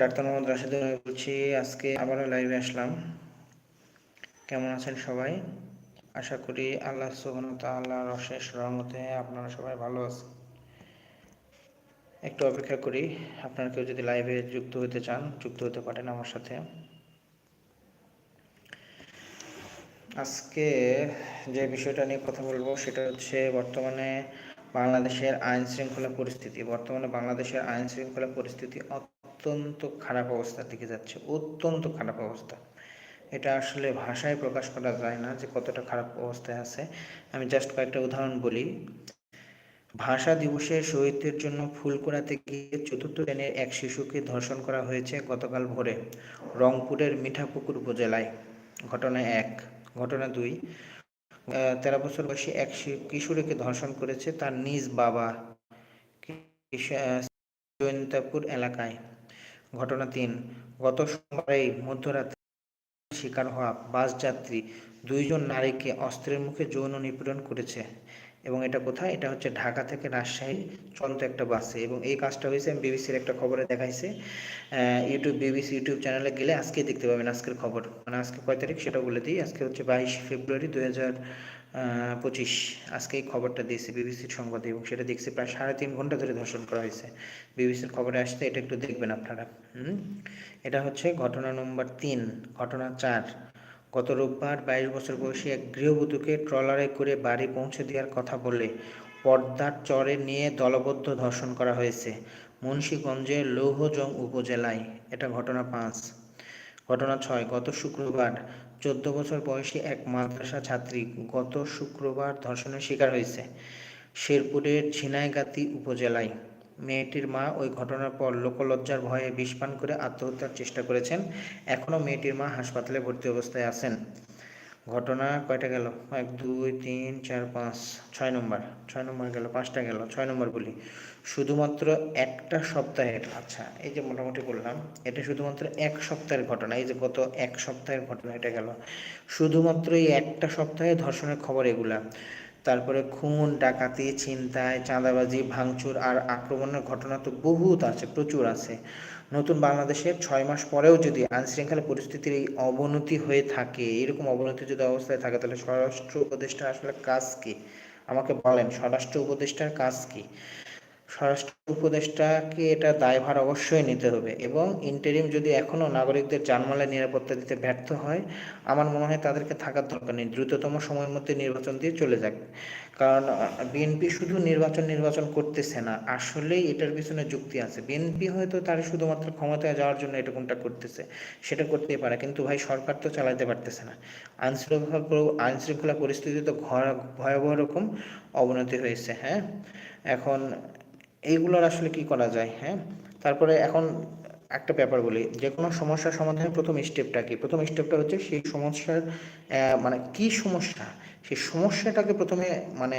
Doctor Mohammad Rashed বলছি, আজকে আবারও লাইভে আসলাম। কেমন আছেন সবাই? আশা করি আল্লাহ রহমতে আপনারা সবাই ভালো আছেন। একটু অপেক্ষা করি, আপনারা কেউ যদি লাইভে যুক্ত হতে চান, যুক্ত হতে পারেন আমার সাথে। আজকে যে বিষয়টা নিয়ে কথা বলব, সেটা হচ্ছে বর্তমানে বাংলাদেশের আইন শৃঙ্খলা পরিস্থিতি। বর্তমানে বাংলাদেশের আইন শৃঙ্খলা পরিস্থিতি অত্যন্ত খারাপ অবস্থার দিকে যাচ্ছে, অত্যন্ত খারাপ অবস্থা। এটা আসলে ভাষায় প্রকাশ করা যায় না যে কতটা খারাপ অবস্থায় আছে। আমি জাস্ট কয়েকটা উদাহরণ বলি। ভাষা দিবসে শহীদদের জন্য ফুল কোড়াতে গিয়ে চতুর্থ শ্রেণির এক শিশুকে ধর্ষণ করা হয়েছে গতকাল ভোরে রংপুরের মিঠাপুকুর উপজেলায়। ঘটনা এক। ঘটনা দুই। তেরো বছর বয়সী এক কিশোরীকে ধর্ষণ করেছে তার নিজ বাবা জয়ন্তাপুর এলাকায়। ঘটনা তিন। গত সোমবারেই মধ্যরাতে শিকার হওয়া বাস যাত্রী দুইজন নারীকে অস্ত্রের মুখে যৌন নিপীড়ন করেছে এবং এটা কোথায়? এটা হচ্ছে ঢাকা থেকে রাজশাহী চলন্ত একটা বাসে এবং এই কাজটা হয়েছে, আমি বিবিসির একটা খবরে দেখাইছে। ইউটিউব, বিবিসি ইউটিউব চ্যানেলে গেলে আজকে দেখতে পাবেন আজকের খবর। মানে আজকে কয় তারিখ সেটা বলে দিই। আজকে হচ্ছে বাইশ ফেব্রুয়ারি দু হাজার পঁচিশ। আজকে এই খবরটা দিয়েছে বিবিসির সংবাদে এবং সেটা দেখছি প্রায় সাড়ে তিন ঘণ্টা ধরে ধর্ষণ করা হয়েছে। বিবিসির খবরে আসতে এটা একটু দেখবেন আপনারা। এটা হচ্ছে ঘটনা নম্বর তিন, ঘটনা চার। গত রোববার বাইশ বছর বয়সী এক গৃহবধূকে ট্রলারে করে বাড়ি পৌঁছে দেওয়ার কথা বলে পর্দার চরে নিয়ে দলবদ্ধ ধর্ষণ করা হয়েছে মুন্সীগঞ্জের লৌহজং উপজেলায়। এটা ঘটনা পাঁচ। ঘটনা ছয়, গত শুক্রবার চোদ্দ বছর বয়সী এক মাদ্রাসা ছাত্রী গত শুক্রবার ধর্ষণের শিকার হয়েছে শেরপুরের ঝিনাইগাতি উপজেলায়। মেয়েটির মা ওই ঘটনার পর লোকলজ্জার ভয়ে বিষপান করে আত্মহত্যার চেষ্টা করেছেন। এখনও মেয়েটির মা হাসপাতালে ভর্তি অবস্থায় আছেন। ঘটনা কয়টা গেল? এক, দুই, তিন, চার, পাঁচ, ছয় নম্বর। ছয় নম্বর গেল, পাঁচটা গেল, ছয় নম্বর বলি। শুধুমাত্র একটা সপ্তাহের আচ্ছা এই যে মোটামুটি বললাম, এটা শুধুমাত্র এক সপ্তাহের ঘটনা, এই যে গত এক সপ্তাহের ঘটনা এটা গেল। শুধুমাত্র এই একটা সপ্তাহে ধর্ষণের খবর এগুলা। তারপরে খুন, ডাকাতি, ছিনতাই, চাঁদাবাজি, ভাঙচুর আর আক্রমণের ঘটনা তো বহুত আছে, প্রচুর আছে। নতুন বাংলাদেশের ছয় মাস পরেও যদি আইনশৃঙ্খলা পরিস্থিতির এই অবনতি হয়ে থাকে, এরকম অবনতি যদি অবস্থায় থাকে, তাহলে স্বরাষ্ট্র উপদেষ্টা আসলে কাজ কি? আমাকে বলেন, স্বরাষ্ট্র উপদেষ্টার কাজ কি? স্বরাষ্ট্র উপদেষ্টাকে এটা দায়ভার অবশ্যই নিতে হবে এবং ইন্টারিম যদি এখনও নাগরিকদের জানমালের নিরাপত্তা দিতে ব্যর্থ হয়, আমার মনে হয় তাদেরকে থাকার দরকার নেই। দ্রুততম সময়ের মধ্যে নির্বাচন দিয়ে চলে যাক। কারণ বিএনপি শুধু নির্বাচন নির্বাচন করতেছে না, আসলেই এটার পিছনে যুক্তি আছে। বিএনপি হয়তো তার শুধুমাত্র ক্ষমতায় যাওয়ার জন্য এটা কোনটা করতেছে, সেটা করতেই পারে, কিন্তু ভাই সরকার তো চালাতে পারতেছে না। আইনশৃঙ্খলা আইনশৃঙ্খলা পরিস্থিতি তো ভয়াবহ রকম অবনতি হয়েছে হ্যাঁ? এখন এইগুলোর আসলে কি করা যায় হ্যাঁ? তারপরে এখন একটা ব্যাপার বলি, যে কোনো সমস্যার সমাধানের প্রথম স্টেপটা কি? প্রথম স্টেপটা হচ্ছে সেই সমস্যার মানে কি সমস্যা? সেই সমস্যাটাকে প্রথমে মানে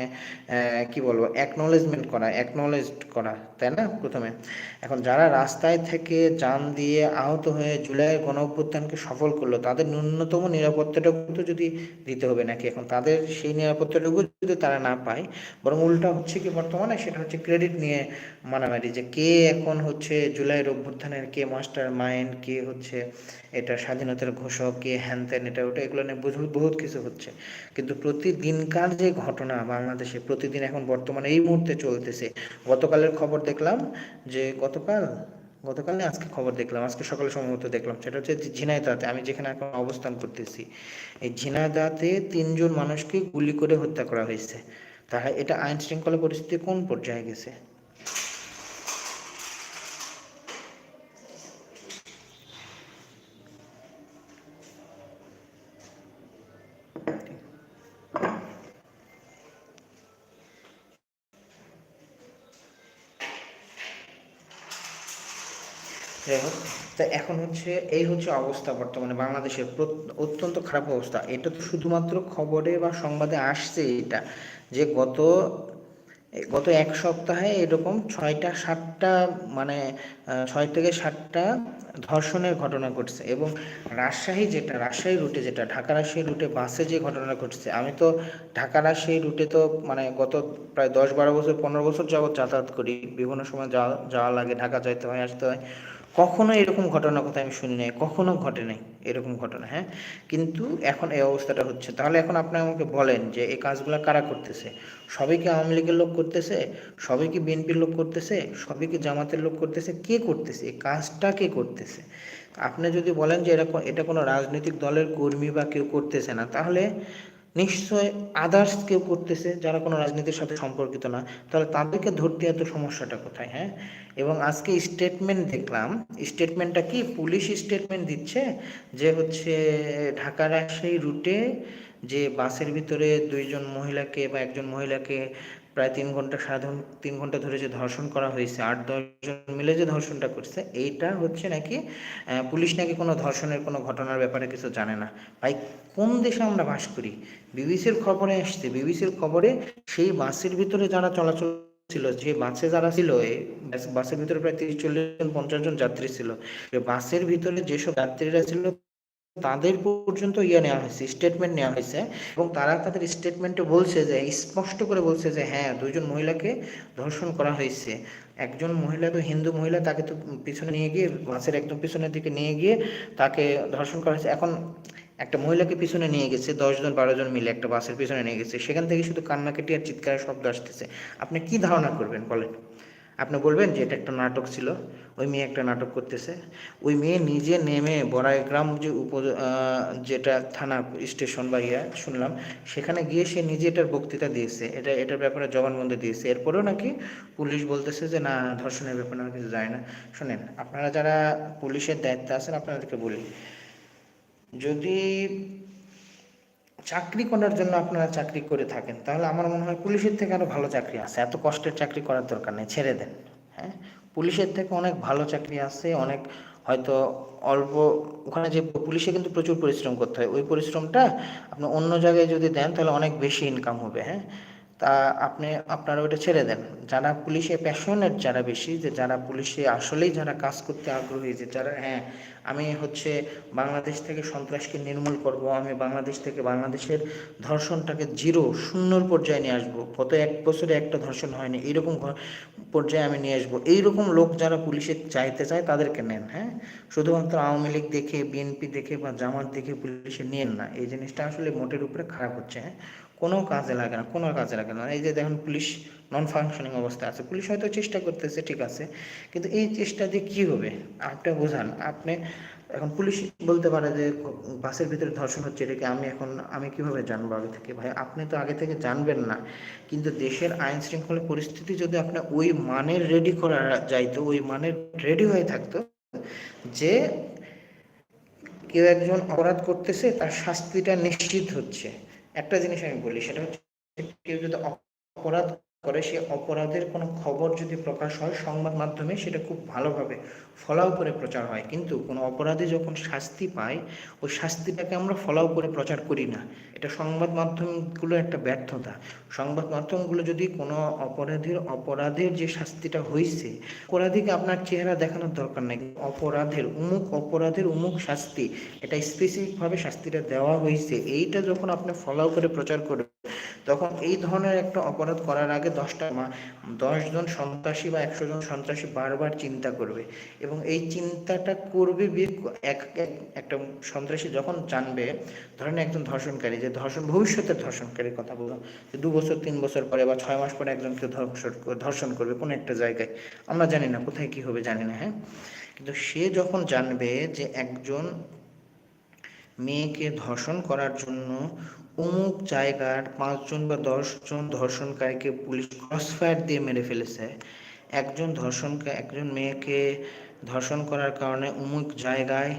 কি বলব অ্যাকনোলেজমেন্ট করা অ্যাকনোলেজ করা, তাই না? প্রথমে। এখন যারা রাস্তায় থেকে যান দিয়ে আহত হয়ে জুলাইয়ের গণ অভ্যুত্থানকে সফল করল, তাদের ন্যূনতম নিরাপত্তাটুকু তো যদি দিতে হবে নাকি? এখন তাদের সেই নিরাপত্তাটুকু যদি তারা না পায়, বরং উল্টা হচ্ছে কি বর্তমানে, সেটা হচ্ছে ক্রেডিট নিয়ে মারামারি, যে কে এখন হচ্ছে জুলাইয়ের অভ্যুত্থানের, কে মাস্টার মাইন্ড কে হচ্ছে এটা স্বাধীনতার ঘোষক, কে হ্যান ত্যান, এটা ওটা, এগুলো নিয়ে বহুত কিছু হচ্ছে। কিন্তু প্রতিদিনকার যে ঘটনা বাংলাদেশে, প্রতিদিন এখন বর্তমানে এই মুহূর্তে চলতেছে। গতকালের খবর দেখলাম যে গতকাল গতকাল আজকে খবর দেখলাম, আজকে সকালে সম্ভবত দেখলাম, সেটা হচ্ছে ঝিনাইদাতে আমি যেখানে এখন অবস্থান করতেছি, এই ঝিনাইদাতে তিনজন মানুষকে গুলি করে হত্যা করা হয়েছে। তাহলে এটা আইন শৃঙ্খলা পরিস্থিতি কোন পর্যায়ে গেছে? যাই হোক, তা এখন হচ্ছে, এই হচ্ছে অবস্থা বর্তমানে বাংলাদেশের অত্যন্ত খারাপ অবস্থা। এটা তো শুধুমাত্র খবরে বা সংবাদে আসছে এটা, যে গত গত এক সপ্তাহে এরকম ছয়টা, সাতটা মানে ছয় থেকে সাতটা ধর্ষণের ঘটনা ঘটছে এবং রাজশাহী যেটা, রাজশাহী রুটে যেটা, ঢাকা রাজশাহী রুটে বাসে যে ঘটনা ঘটছে, আমি তো ঢাকা রাজশাহী রুটে তো মানে গত প্রায় দশ বারো বছর, পনেরো বছর যাবৎ যাতায়াত করি। বিভিন্ন সময় যাওয়া যাওয়া লাগে, ঢাকা যাইতে হয়, আসতে হয়। কখনো এরকম ঘটনার কথা আমি শুনি নাই, কখনো ঘটে নাই এরকম ঘটনা হ্যাঁ? কিন্তু এখন এই অবস্থাটা হচ্ছে। তাহলে এখন আপনি আমাকে বলেন যে এই কাজগুলো কারা করতেছে? সবই কি আওয়ামী লীগের লোক করতেছে? সবই কি বিএনপির লোক করতেছে? সবই কি জামাতের লোক করতেছে? কে করতেছে? এই কাজটা কে করতেছে? আপনি যদি বলেন যে এটা এটা কোনো রাজনৈতিক দলের কর্মী বা কেউ করতেছে না, তাহলে নিশ্চয় আদার্স কেউ করতেছে যারা কোনো রাজনীতির সাথে সম্পর্কিত না, তাহলে তাদেরকে ধরতে এত সমস্যাটা কোথায় হ্যাঁ? এবং আজকে স্টেটমেন্ট দেখলাম স্টেটমেন্টটা কি? পুলিশ স্টেটমেন্ট দিচ্ছে যে হচ্ছে ঢাকা রাজশাহী রুটে যে বাসের ভিতরে দুইজন মহিলাকে বা একজন মহিলাকে প্রায় তিন ঘণ্টা সাধারণ তিন ঘণ্টা ধরে যে ধর্ষণ করা হয়েছে, আট দশজন মিলে যে ধর্ষণটা করছে, এইটা হচ্ছে নাকি পুলিশ নাকি কোনো ধর্ষণের কোনো ঘটনার ব্যাপারে কিছু জানে না। ভাই, কোন দেশে আমরা বাস করি? বিবিসির খবরে আসছে, বিবিসির খবরে সেই বাসের ভিতরে যারা চলাচল ছিল, যে বাসে যারা ছিল বাসের ভিতরে প্রায় তিরিশ, চল্লিশ জন, পঞ্চাশ জন যাত্রী ছিল বাসের ভিতরে যেসব যাত্রীরা ছিল তাদের পর্যন্ত ইয়ে নেওয়া হয়েছে স্টেটমেন্ট নেওয়া হয়েছে এবং তারা তাদের স্টেটমেন্টে বলছে যে, স্পষ্ট করে বলছে যে হ্যাঁ দুইজন মহিলাকে ধর্ষণ করা হয়েছে। একজন মহিলা তো হিন্দু মহিলা, তাকে তো পিছনে নিয়ে গিয়ে বাসের একদম পিছনের দিকে নিয়ে গিয়ে তাকে ধর্ষণ করা হয়েছে। এখন একটা মহিলাকে পিছনে নিয়ে গেছে দশজন বারো জন মিলে একটা বাসের পিছনে নিয়ে গেছে। সেখান থেকে শুধু কান্নাকাটি আর চিৎকারের শব্দ আসতেছে। আপনি কি ধারণা করবেন বলেন? আপনি বলবেন যে এটা একটা নাটক ছিল, ওই মেয়ে একটা নাটক করতেছে। ওই মেয়ে নিজে নেমে বড়াইগ্রাম যে উপ যেটা থানা স্টেশন বা ইয়া, শুনলাম, সেখানে গিয়ে সে নিজে এটার বক্তৃতা দিয়েছে। এটা, এটার ব্যাপারে জবানবন্দি দিয়েছে। এরপরেও নাকি পুলিশ বলতেছে যে, না, ধর্ষণের ব্যাপারে কিছু যায় না। শোনেন, আপনারা যারা পুলিশের দায়িত্বে আছেন, আপনাদেরকে বলি, যদি চাকরি করার জন্য আপনারা চাকরি করে থাকেন, তাহলে আমার মনে হয় পুলিশের থেকে আরও ভালো চাকরি আছে। এত কষ্টের চাকরি করার দরকার নেই, ছেড়ে দেন হ্যাঁ? পুলিশের থেকে অনেক ভালো চাকরি আছে, অনেক হয়তো অল্প, ওখানে যে পুলিশে কিন্তু প্রচুর পরিশ্রম করতে হয়, ওই পরিশ্রমটা আপনি অন্য জায়গায় যদি দেন তাহলে অনেক বেশি ইনকাম হবে হ্যাঁ? তা আপনি, আপনারা ওইটা ছেড়ে দেন। যারা পুলিশে প্যাশনেট যারা বেশি, যে যারা পুলিশে আসলেই যারা কাজ করতে আগ্রহী, যে যারা হ্যাঁ আমি হচ্ছে বাংলাদেশ থেকে সন্ত্রাসকে নির্মূল করব, আমি বাংলাদেশ থেকে, বাংলাদেশের ধর্ষণটাকে জিরো, শূন্যর পর্যায়ে নিয়ে আসব। গত এক বছরে একটা ধর্ষণ হয়নি, এইরকম পর্যায়ে আমি নিয়ে আসব। এইরকম লোক যারা পুলিশে চাইতে চায়, তাদেরকে নেন হ্যাঁ? শুধুমাত্র আওয়ামী লীগ দেখে, বিএনপি দেখে বা জামাত দেখে পুলিশে নিয়েন না। এই জিনিসটা আসলে মোটের উপরে খারাপ হচ্ছে হ্যাঁ? কোনো কাজে লাগে না, কোনো কাজে লাগে না। এই যে দেখুন পুলিশ নন ফাংশনিং অবস্থা আছে, পুলিশ হয়তো চেষ্টা করতেছে, ঠিক আছে, কিন্তু এই চেষ্টা দিয়ে কী হবে? আপনি বোঝান, আপনি এখন পুলিশ বলতে পারে যে বাসের ভিতরে ধর্ষণ হচ্ছে এটাকে আমি এখন, আমি কীভাবে জানব আগে থেকে? ভাই, আপনি তো আগে থেকে জানবেন না, কিন্তু দেশের আইন শৃঙ্খলা পরিস্থিতি যদি আপনি ওই মানের রেডি করা যাইতো, ওই মানের রেডি হয়ে থাকতো যে কেউ একজন অপরাধ করতেছে, তার শাস্তিটা নিশ্চিত হচ্ছে। একটা জিনিস আমি বলি সেটা হচ্ছে কেউ যদি অপরাধ করে সে অপরাধের কোনো খবর যদি প্রকাশ হয় সংবাদ মাধ্যমে, সেটা খুব ভালোভাবে ফলাও করে প্রচার হয়। কিন্তু কোনো অপরাধী যখন শাস্তি পায়, ওই শাস্তিটাকে আমরা ফলাও করে প্রচার করি না। এটা সংবাদ মাধ্যমগুলো একটা ব্যর্থতা। সংবাদ মাধ্যমগুলো যদি কোনো অপরাধীর অপরাধের যে শাস্তিটা হয়েছে অপরাধীকে আপনার চেহারা দেখানোর দরকার নেই। অপরাধের উমুক অপরাধের উমুক শাস্তি, এটা স্পেসিফিকভাবে শাস্তিটা দেওয়া হয়েছে এইটা যখন আপনি ফলাও করে প্রচার করবেন, তখন এই ধরনের একটা অপরাধ করার আগে দশটা দশজন সন্ত্রাসী বা একশো জন সন্ত্রাসী বারবার চিন্তা করবে। এবং এই চিন্তাটা করবে এক, একটা সন্ত্রাসী যখন জানবে, ধরেন একজন ধর্ষণকারী, যে ধর্ষণ, ভবিষ্যতের ধর্ষণকারীর কথা বললাম, যে দু বছর, তিন বছর পরে বা ছয় মাস পরে একজনকে ধর্ষণ ধর্ষণ করবে কোনো একটা জায়গায়। আমরা জানি না কোথায় কি হবে, জানি না হ্যাঁ? কিন্তু সে যখন জানবে যে একজন মেয়েকে ধর্ষণ করার জন্য অমুক জায়গার পাঁচজন বা দশজন ধর্ষণকারীকে পুলিশ ক্রসফায়ার দিয়ে মেরে ফেলেছে। একজন ধর্ষণ একজন মেয়েকে ধর্ষণ করার কারণে অমুক জায়গায়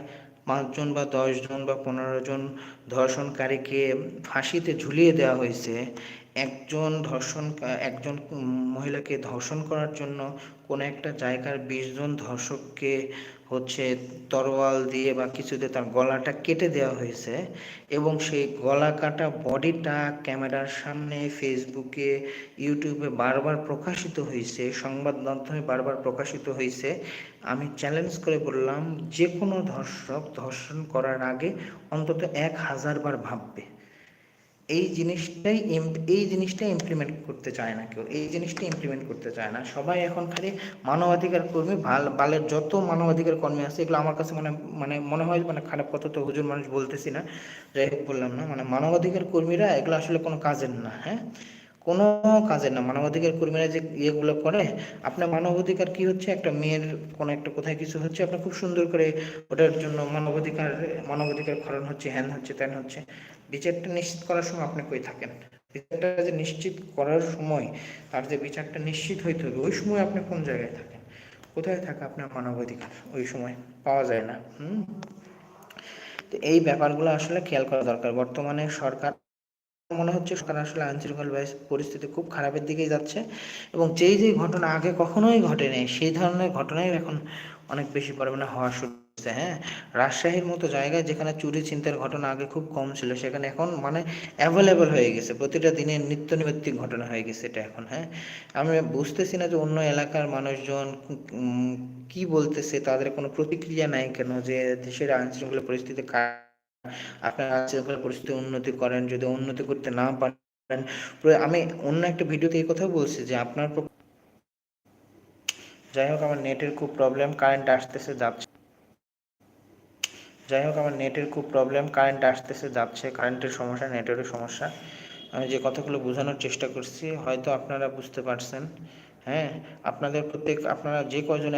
পাঁচজন বা দশজন বা পনেরো জন ধর্ষণকারীকে ফাঁসিতে ঝুলিয়ে দেওয়া হয়েছে। একজন ধর্ষণ, একজন মহিলাকে ধর্ষণ করার জন্য কোনো একটা জায়গার বিশ জন ধর্ষককে হচ্ছে তরোয়াল দিয়ে বা কিছুতে তার গলাটা কেটে দেওয়া হয়েছে এবং সেই গলা কাটা বডিটা ক্যামেরার সামনে ফেসবুকে, ইউটিউবে বারবার প্রকাশিত হয়েছে, সংবাদ মাধ্যমে বারবার প্রকাশিত হয়েছে। আমি চ্যালেঞ্জ করে বললাম, যে কোনো ধর্ষক ধর্ষণ করার আগে অন্তত এক হাজার বার ভাববে। এই জিনিসটাই এই জিনিসটাই ইমপ্লিমেন্ট করতে চায় না কেউ, এই জিনিসটা ইমপ্লিমেন্ট করতে চায় না। সবাই এখন খালি মানবাধিকার কর্মী, ভালো, বালের যত মানবাধিকার কর্মী আছে, এগুলো আমার কাছে মানে মানে মনে হয় মানে খারাপ কথা তো হুজুর মানুষ বলতেছি না। যাই হোক বললাম না মানে মানবাধিকার কর্মীরা এগুলো আসলে কোনো কাজের না হ্যাঁ? কোনো কাজের না, মানবাধিকার কর্মীরা যে ইয়েগুলো করে, আপনার মানবাধিকার কি হচ্ছে? একটা মেয়ের কোনো একটা কোথায় কিছু হচ্ছে? আপনি খুব সুন্দর করে ওটার জন্য মানবাধিকার মানবাধিকার খরণ হচ্ছে, হ্যান হচ্ছে, ত্যান হচ্ছে। বিচারটা নিশ্চিত করার সময় আপনি কই থাকেন? বিচারটা যে নিশ্চিত করার সময় তার যে বিচারটা নিশ্চিত হইতে হবে, ওই সময় আপনি কোন জায়গায় থাকেন? কোথায় থাকে আপনার মানবাধিকার? ওই সময় পাওয়া যায় না, হুম? তো এই ব্যাপারগুলো আসলে খেয়াল করা দরকার। বর্তমানে সরকার মনে হচ্ছে সরকার আসলে আইন শৃঙ্খলা পরিস্থিতি খুব খারাপের দিকেই যাচ্ছে এবং যেই যেই ঘটনা আগে কখনোই ঘটেনি, সেই ধরনের ঘটনাই এখন অনেক বেশি পরিমাণে হওয়া শুরু হচ্ছে হ্যাঁ? রাজশাহীর মতো জায়গায় যেখানে চুরি চিন্তার ঘটনা আগে খুব কম ছিল, সেখানে এখন মানে অ্যাভেলেবেল হয়ে গেছে, প্রতিটা দিনের নিত্য নৈমিত্তিক ঘটনা হয়ে গেছে এটা এখন হ্যাঁ? আমি বুঝতেছি না যে অন্য এলাকার মানুষজন কি বলতেছে, তাদের কোনো প্রতিক্রিয়া নাই কেন যে দেশের আইন শৃঙ্খলা পরিস্থিতি আপনার আইনশৃঙ্খলা পরিস্থিতি উন্নতি করেন, যদি উন্নতি করতে না পারেন আমি অন্য একটা ভিডিওতে এই কথা বলছি যে আপনার যাই হোক, আমার নেটের খুব প্রবলেম কারেন্ট আসতেছে, যাচ্ছে। যাই হোক, আমার নেটের খুব প্রবলেম কারেন্ট আসতেছে, যাচ্ছে কারেন্টের সমস্যা, নেটেরও সমস্যা। আমি যে কথাগুলো বোঝানোর চেষ্টা করছি, হয়তো আপনারা বুঝতে পারছেন হ্যাঁ? আপনাদের প্রত্যেক, আপনারা যে কজন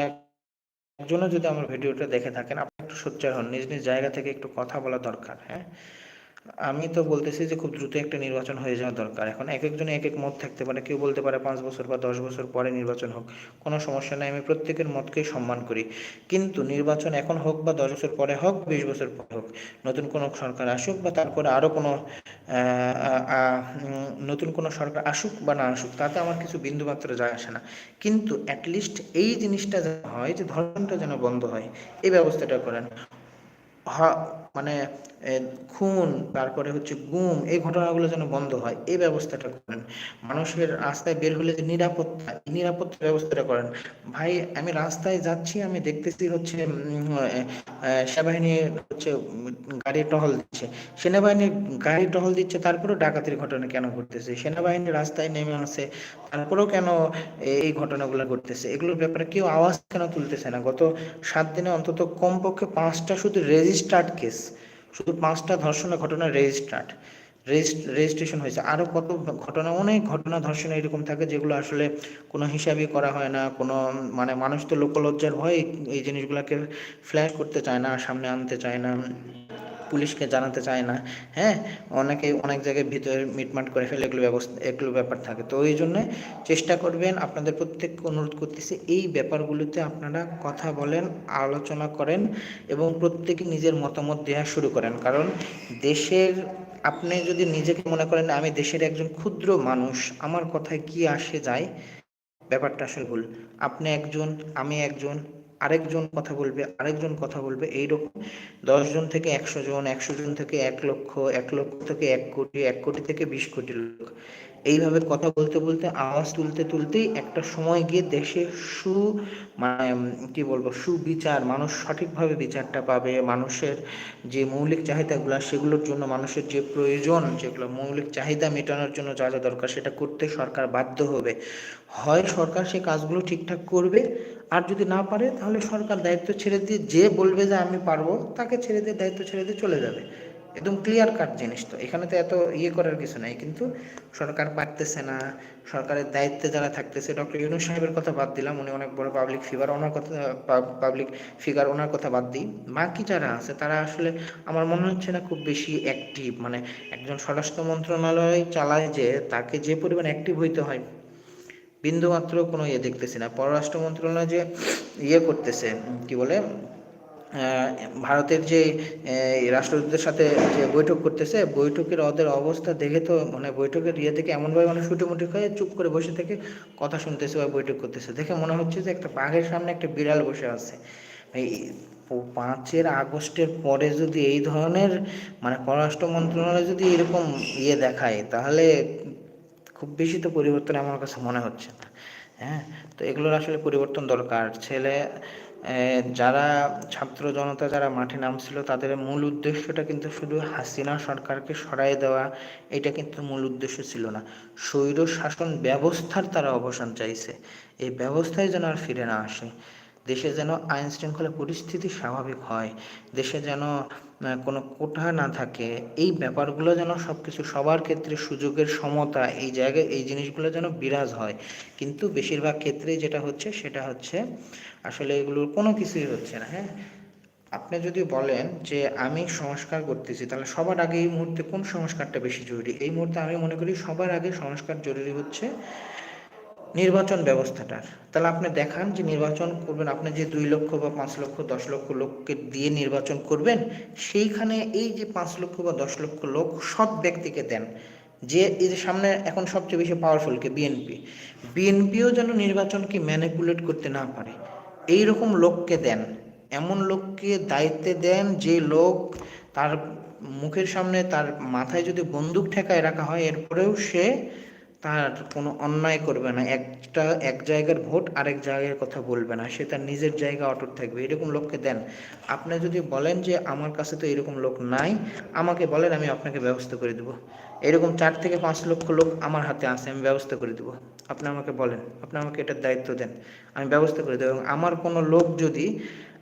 একজনও যদি আমার ভিডিওটা দেখে থাকেন, আপনি একটু সোচ্চার হন। নিজ নিজ জায়গা থেকে একটু কথা বলা দরকার হ্যাঁ? আমি তো বলতেছি যে খুব দ্রুত একটা নির্বাচন হয়ে যাওয়া দরকার। এখন এক একজনে এক এক মত থাকতে পারে, কেউ বলতে পারে পাঁচ বছর বা দশ বছর পরে নির্বাচন হোক, কোনো সমস্যা নাই, আমি প্রত্যেকের মতকেই সম্মান করি। কিন্তু নির্বাচন এখন হোক বা দশ বছর পরে হোক, বিশ বছর পরে হোক, নতুন কোনো সরকার আসুক বা তারপরে আরও কোনো নতুন কোনো সরকার আসুক বা না আসুক, তাতে আমার কিছু বিন্দুমাত্র যায় আসে না। কিন্তু অ্যাটলিস্ট এই জিনিসটা যেন হয় যে ধর্মটা যেন বন্ধ হয়, এই ব্যবস্থাটা করেন। মানে খুন, তারপরে হচ্ছে গুম, এই ঘটনাগুলো যেন বন্ধ হয়, এই ব্যবস্থাটা করেন। মানুষের রাস্তায় বের হলে যে নিরাপত্তা, এই নিরাপত্তা ব্যবস্থাটা করেন। ভাই, আমি রাস্তায় যাচ্ছি, আমি দেখতেছি হচ্ছে সেনাবাহিনী হচ্ছে গাড়ি টহল দিচ্ছে। সেনাবাহিনী গাড়ি টহল দিচ্ছে, তারপরেও ডাকাতির ঘটনা কেন ঘটতেছে? সেনাবাহিনী রাস্তায় নেমে আসে তারপরেও কেন এই ঘটনাগুলো ঘটতেছে? এগুলোর ব্যাপারে কেউ আওয়াজ কেন তুলতেছে না? গত সাত দিনে অন্তত কমপক্ষে পাঁচটা শুধু রেজিস্টার্ড কেস। শুধু পাঁচটা ধর্ষণের ঘটনা রেজিস্টার্ড রেজিস্ট্রেশন হয়েছে। আরও কত ঘটনা, অনেক ঘটনা ধর্ষণ এরকম থাকে যেগুলো আসলে কোনো হিসাবই করা হয় না, কোনো মানে মানুষ তো লোকলজ্জার ভয় এই জিনিসগুলোকে ফ্ল্যাশ করতে চায় না, সামনে আনতে চায় না। পুলিশকে জানাতে চায় না হ্যাঁ? অনেকে অনেক জায়গায় ভিতরে মিটমাট করে ফেলে, এগুলো ব্যবস্থা, এগুলো ব্যাপার থাকে। তো ওই জন্য চেষ্টা করবেন, আপনাদের প্রত্যেককে অনুরোধ করতেছি, এই ব্যাপারগুলোতে আপনারা কথা বলেন, আলোচনা করেন এবং প্রত্যেকে নিজের মতামত দেওয়া শুরু করেন। কারণ দেশের, আপনি যদি নিজেকে মনে করেন, আমি দেশের একজন ক্ষুদ্র মানুষ, আমার কথায় কি আসে যায়? ব্যাপারটা আসলে ভুল। আপনি একজন, আমি একজন আরেকজন কথা বলবে, আরেকজন কথা বলবে, এইরকম দশজন থেকে একশো জন একশো জন থেকে এক লক্ষ এক লক্ষ থেকে এক কোটি এক কোটি থেকে বিশ কোটি লোক। এইভাবে কথা বলতে বলতে, আওয়াজ তুলতে তুলতেই একটা সময় গিয়ে দেশে সু মানে কি বলব, সুবিচার, মানুষ সঠিকভাবে বিচারটা পাবে, মানুষের যে মৌলিক চাহিদাগুলো সেগুলোর জন্য মানুষের যে প্রয়োজন, যেগুলো মৌলিক চাহিদা মেটানোর জন্য যা যা দরকার সেটা করতে সরকার বাধ্য হবে। হয় সরকার সে কাজগুলো ঠিকঠাক করবে, আর যদি না পারে তাহলে সরকার দায়িত্ব ছেড়ে দিয়ে যে বলবে যে আমি পারব, তাকে ছেড়ে দিয়ে দায়িত্ব ছেড়ে দিয়ে চলে যাবে। একদম ক্লিয়ার কাট জিনিস তো। এখানে তো এত ইয়ে করার কিছু নাই, কিন্তু সরকার পারতেছে না, সরকারের দায়িত্বে যারা থাকতেছে ডক্টর ইউনুস সাহেবের কথা বাদ দিলাম, উনি অনেক বড় পাবলিক ফিগার ওনার কথা পাবলিক ফিগার ওনার কথা বাদ দিই। বাকি যারা আছে, তারা আসলে আমার মনে হচ্ছে না খুব বেশি অ্যাক্টিভ মানে একজন স্বরাষ্ট্র মন্ত্রণালয় চালায় যে, তাকে যে পরিমাণ অ্যাক্টিভ হইতে হয়, বিন্দুমাত্র কোনো ইয়ে দেখতেছি না। পররাষ্ট্র মন্ত্রণালয় যে ইয়ে করতেছে, কি বলে ভারতের যে রাষ্ট্রদূতের সাথে যে বৈঠক করতেছে, বৈঠকের ওদের অবস্থা দেখে তো মানে বৈঠকের ইয়ে থেকে এমনভাবে মানে ছুটিমুটি হয়ে চুপ করে বসে থেকে কথা শুনতেছে বা বৈঠক করতেছে। দেখে মনে হচ্ছে যে একটা বাঘের সামনে একটা বিড়াল বসে আছে। পাঁচের আগস্টের পরে যদি এই ধরনের মানে পররাষ্ট্র মন্ত্রণালয় যদি এরকম ইয়ে দেখায়, তাহলে খুব বেশি তো পরিবর্তন আমার কাছে মনে হচ্ছে না। হ্যাঁ তো এগুলোর আসলে পরিবর্তন দরকার। ছেলে যারা ছাত্র জনতা যারা মাঠে নামছিল, তাদের মূল উদ্দেশ্যটা কিন্তু শুধু হাসিনা সরকারকে সরাই দেওয়া, এটা কিন্তু মূল উদ্দেশ্য ছিল না। স্বৈর শাসন ব্যবস্থার তারা অবসান চাইছে। এই ব্যবস্থায় যেন আর ফিরে না আসে। দেশে যেন আইন শৃঙ্খলা পরিস্থিতি স্বাভাবিক হয়, দেশে যেন কোনো কোঠা না থাকে, এই ব্যাপারগুলো যেন সব কিছু সবার ক্ষেত্রে সুযোগের সমতা, এই জায়গায় এই জিনিসগুলো যেন বিরাজ হয়। কিন্তু বেশিরভাগ ক্ষেত্রে যেটা হচ্ছে, সেটা হচ্ছে আসলে এগুলোর কোনো কিছুই হচ্ছে না হ্যাঁ? আপনি যদি বলেন যে আমি সংস্কার করতেছি, তাহলে সবার আগে এই মুহূর্তে কোন সংস্কারটা বেশি জরুরি? এই মুহূর্তে আমি মনে করি সবার আগে সংস্কার জরুরি হচ্ছে নির্বাচন ব্যবস্থাটার। তাহলে আপনি দেখান যে নির্বাচন করবেন, আপনি যে দুই লক্ষ বা পাঁচ লক্ষ, দশ লক্ষ লোককে দিয়ে নির্বাচন করবেন, সেইখানে এই যে পাঁচ লক্ষ বা দশ লক্ষ লোক সৎ ব্যক্তিকে দেন, যে যে সামনে এখন সবচেয়ে বেশি পাওয়ারফুল কে বিএনপি বিএনপিও যেন নির্বাচনকে ম্যানিপুলেট করতে না পারে এই রকম লোককে দেন, এমন লোককে দায়িত্বে দেন যে লোক তার মুখের সামনে, তার মাথায় যদি বন্দুক ঠেকায় রাখা হয়, এরপরেও সে তার কোনো অন্যায় করবে না। একটা, এক জায়গার ভোট আরেক জায়গার কথা বলবে না। সে তার নিজের জায়গা অটুট থাকবে। এরকম লোককে দেন। আপনি যদি বলেন যে আমার কাছে তো এরকম লোক নাই, আমাকে বলেন, আমি আপনাকে ব্যবস্থা করে দেবো। এরকম চার থেকে পাঁচ লক্ষ লোক আমার হাতে আছে, আমি ব্যবস্থা করে দেবো। আপনি আমাকে বলেন, আপনি আমাকে এটার দায়িত্ব দেন। আমি ব্যবস্থা করে দেবো। এবং আমার কোনো লোক যদি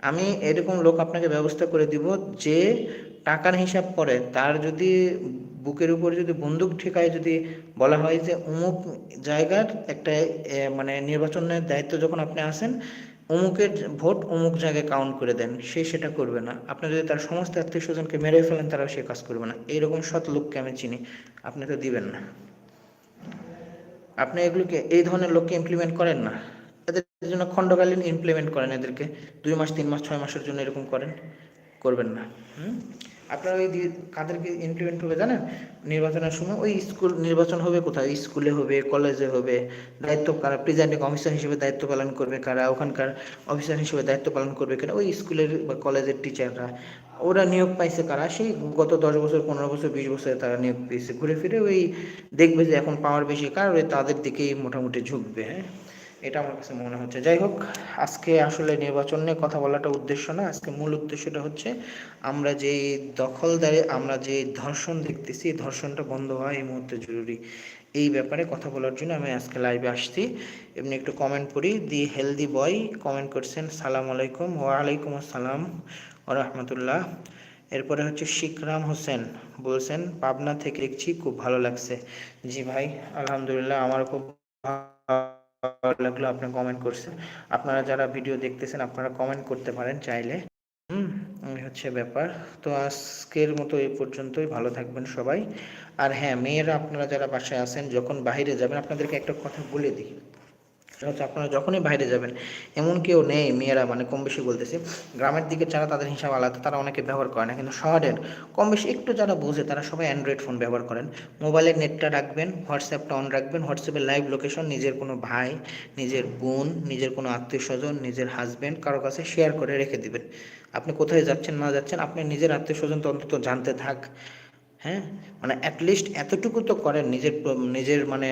আমি এরকম লোক আপনাকে ব্যবস্থা করে দিব যে টাকার হিসাব করে। তার যদি বুকের উপর যদি বন্দুক ঠেকায় যদি বলা হয় যে অমুক জায়গার একটা মানে নির্বাচনের দায়িত্ব যখন আপনি আসেন অমুকের ভোট অমুক জায়গায় কাউন্ট করে দেন, সে সেটা করবে না। আপনি যদি তার সমস্ত আত্মীয় স্বজনকে মেরে ফেলেন, তারাও সে কাজ করবে না। এইরকম সৎ লোককে আমি চিনি। আপনি তো দিবেন না। আপনি এগুলোকে, এই ধরনের লোককে ইমপ্লিমেন্ট করেন না। এদের জন্য খণ্ডকালীন ইমপ্লিমেন্ট করেন এদেরকে। দুই মাস, তিন মাস, ছয় মাসের জন্য এরকম করেন। করবেন না। আপনারা ওই কাদেরকে ইমপ্লিমেন্ট হবে জানেন? নির্বাচনের সময় ওই স্কুল নির্বাচন হবে কোথায়? স্কুলে হবে কলেজে হবে। দায়িত্ব কারা প্রেজেন্টিং অফিসার হিসেবে দায়িত্ব পালন করবে কারা? ওখানকার অফিসার হিসেবে দায়িত্ব পালন করবে কারা ওই স্কুলের বা কলেজের টিচাররা ওরা নিয়োগ পাইছে কারা? সেই গত দশ বছর, পনেরো বছর, বিশ বছরে তারা নিয়োগ পেয়েছে। ঘুরে ফিরে ওই দেখবে যে এখন পাওয়ার বেশি। কার ওই তাদের দিকেই মোটামুটি ঝুঁকবে হ্যাঁ? এটা আমার কাছে মনে হচ্ছে। যাই হোক, আজকে আসলে নির্বাচন নিয়ে কথা বলাটা উদ্দেশ্য না। আজকে মূল উদ্দেশ্যটা হচ্ছে, আমরা যে দখলদারে, আমরা যে ধর্ষণ দেখতেছি, এই ধর্ষণটা বন্ধ হওয়া এই মুহূর্তে জরুরি। এই ব্যাপারে কথা বলার জন্য আমি আজকে লাইভে আসছি। এমনি একটু কমেন্ট করি দি হেলদি বয় কমেন্ট করছেন, সালাম আলাইকুম, ওয়ালাইকুম আসসালাম ও রহমতুল্লাহ এরপরে হচ্ছে শিকরাম হোসেন বলছেন, পাবনা থেকে দেখছি খুব ভালো লাগছে। জি ভাই, আলহামদুলিল্লাহ আমার খুব ভালো লাগল আপনি কমেন্ট করছেন আপনারা যারা ভিডিও দেখতেছেন, আপনারা কমেন্ট করতে পারেন চাইলে। হুম হচ্ছে ব্যাপার। তো আজকের মতো এই পর্যন্তই। ভালো থাকবেন সবাই। আর হ্যাঁ মেয়েরা আপনারা যারা বাসায় আছেন, যখন বাহিরে যাবেন, আপনাদেরকে একটা কথা বলে দিই। হচ্ছে আপনারা যখনই বাইরে যাবেন, এমন কেউ নেই, মেয়েরা মানে কম বেশি বলতেছে, গ্রামের দিকে যারা তাদের হিসাব আলাদা, তারা অনেকে ব্যবহার করে না, কিন্তু শহরের কম বেশি একটু যারা বোঝে, তারা সবাই অ্যান্ড্রয়েড ফোন ব্যবহার করেন। মোবাইলের নেটটা রাখবেন হোয়াটসঅ্যাপটা অন রাখবেন হোয়াটসঅ্যাপের লাইভ লোকেশন নিজের কোনো ভাই, নিজের বোন, নিজের কোনো আত্মীয় স্বজন নিজের হাজব্যান্ড কারও কাছে শেয়ার করে রেখে দিবেন। আপনি কোথায় যাচ্ছেন, না যাচ্ছেন, আপনি নিজের আত্মীয় স্বজন তো অন্তত জানতে থাক। হ্যাঁ? মানে অ্যাটলিস্ট এতটুকু তো করেন, নিজের নিজের মানে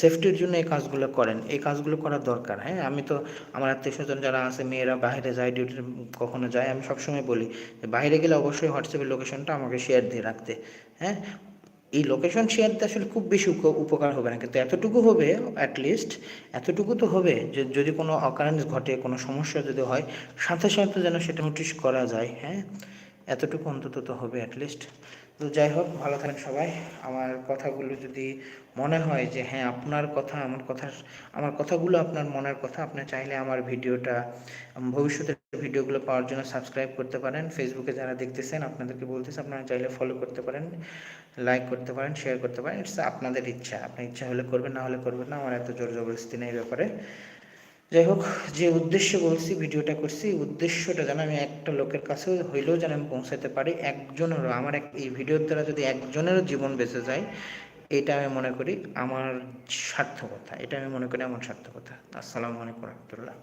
সেফটির জন্য এই কাজগুলো করেন। এই কাজগুলো করা দরকার হ্যাঁ? আমি তো, আমার আত্মীয় স্বজন যারা আছে, মেয়েরা বাইরে যায় ডিউটি কখনো যায়, আমি সবসময় বলি যে বাইরে গেলে অবশ্যই হোয়াটসঅ্যাপের লোকেশনটা আমাকে শেয়ার দিয়ে রাখতে হ্যাঁ? এই লোকেশন শেয়ারতে আসলে খুব বেশি উপকার হবে না, কিন্তু এতটুকু হবে অ্যাটলিস্ট এতটুকু তো হবে যে যদি কোনো অকারেন্স ঘটে, কোনো সমস্যা যদি হয়, সাথে সাথে যেন সেটা নোটিশ করা যায় হ্যাঁ? এতটুকু অন্তত তো হবে অ্যাটলিস্ট তো যাই হোক, ভালো থাকেন সবাই। আমার কথাগুলো যদি মনে হয় যে হ্যাঁ আপনার কথা, আমার কথা, আমার কথাগুলো আপনার মনের কথা, আপনি চাইলে আমার ভিডিওটা ভবিষ্যতে ভিডিওগুলো পাওয়ার জন্য সাবস্ক্রাইব করতে পারেন। ফেসবুকে যারা দেখতেছেন, আপনাদেরকে বলতেছে, আপনারা চাইলে ফলো করতে পারেন লাইক করতে পারেন শেয়ার করতে পারেন। ইটস আপনাদের ইচ্ছা। আপনার ইচ্ছা হলে করবেন, না হলে করবেন না। আমার এত জোর জবরদস্তি নেই ব্যাপারে। যাই হোক, যে উদ্দেশ্য বলছি, ভিডিওটা করছি উদ্দেশ্যটা যেন আমি একটা লোকের কাছে হইলেও যেন আমি পৌঁছাতে পারি একজনেরও আমার এক, এই ভিডিওর দ্বারা যদি একজনেরও জীবন বেঁচে যায়, এটা আমি মনে করি আমার সার্থকতা এটা আমি মনে করি আমার সার্থকতা আসসালামু আলাইকুম রহমতুল্লাহ।